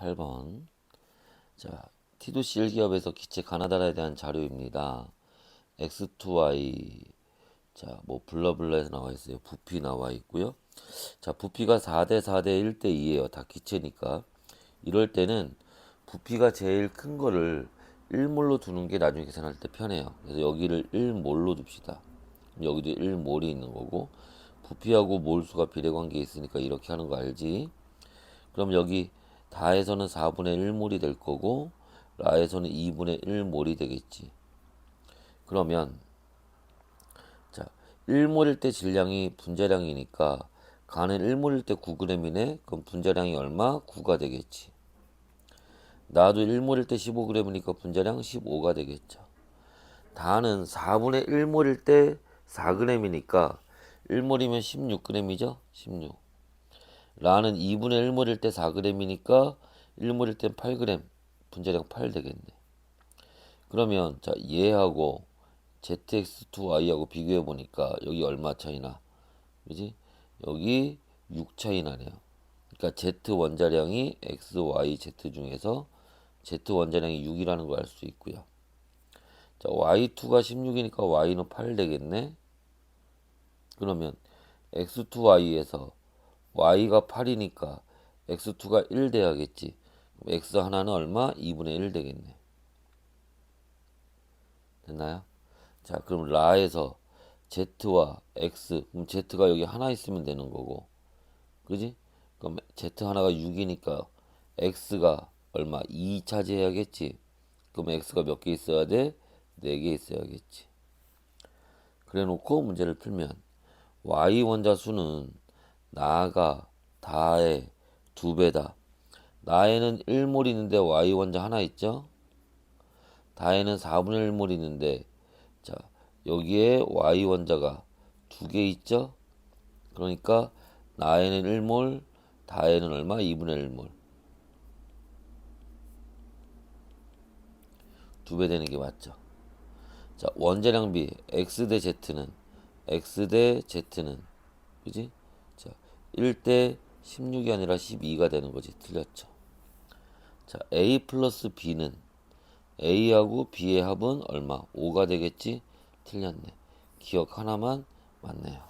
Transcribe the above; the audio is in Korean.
8번. 자, T2C 1기업에서 기체 가나다라에 대한 자료입니다. X2Y. 자, 뭐 블러블러에서 나와 있어요. 부피 나와 있고요. 자, 부피가 4대 4대 1대 2예요. 다 기체니까. 이럴 때는 부피가 제일 큰 거를 1몰로 두는 게 나중에 계산할 때 편해요. 그래서 여기를 1몰로 둡시다. 여기도 1몰이 있는 거고 부피하고 몰수가 비례관계 있으니까 이렇게 하는 거 알지? 그럼 여기 다에서는 4분의 1몰이 될 거고 라에서는 2분의 1몰이 되겠지. 그러면 자 1몰일 때 질량이 분자량이니까 가는 1몰일 때 9g이네. 그럼 분자량이 얼마? 9가 되겠지. 나도 1몰일 때 15g이니까 분자량 15가 되겠죠. 다는 4분의 1몰일 때 4g이니까 1몰이면 16g이죠. 16. 라는 2분의 1몰일 때 4g이니까 1몰일 땐 8g. 분자량 8 되겠네. 그러면 자 얘하고 ZX2Y하고 비교해 보니까 여기 얼마 차이나? 그지? 여기 6 차이 나네요. 그러니까 Z 원자량이 X, Y, Z 중에서 Z 원자량이 6이라는 걸 알 수 있고요. 자, Y2가 16이니까 Y는 8 되겠네. 그러면 X2Y에서 Y가 8이니까 X2가 1 돼야겠지. X 하나는 얼마? 2분의 1 되겠네. 됐나요? 자, 그럼 라에서 Z와 X, 그럼 Z가 여기 하나 있으면 되는 거고. 그지? 그럼 Z 하나가 6이니까 X가 얼마? 2 차지해야겠지. 그럼 X가 몇 개 있어야 돼? 4개 있어야겠지. 그래 놓고 문제를 풀면 Y 원자 수는 나가 다의 두 배다. 나에는 1몰 있는데 Y 원자 하나 있죠? 다에는 4분의 1몰 있는데 자 여기에 Y 원자가 두 개 있죠? 그러니까 나에는 1몰, 다에는 얼마? 2분의 1몰. 두 배 되는 게 맞죠. 자, 원자량비 X 대 Z는 X 대 Z는 그지? 자, 1대 16이 아니라 12가 되는 거지. 틀렸죠. 자, A 플러스 B는 A하고 B의 합은 얼마? 5가 되겠지? 틀렸네. 기억 하나만 맞네요.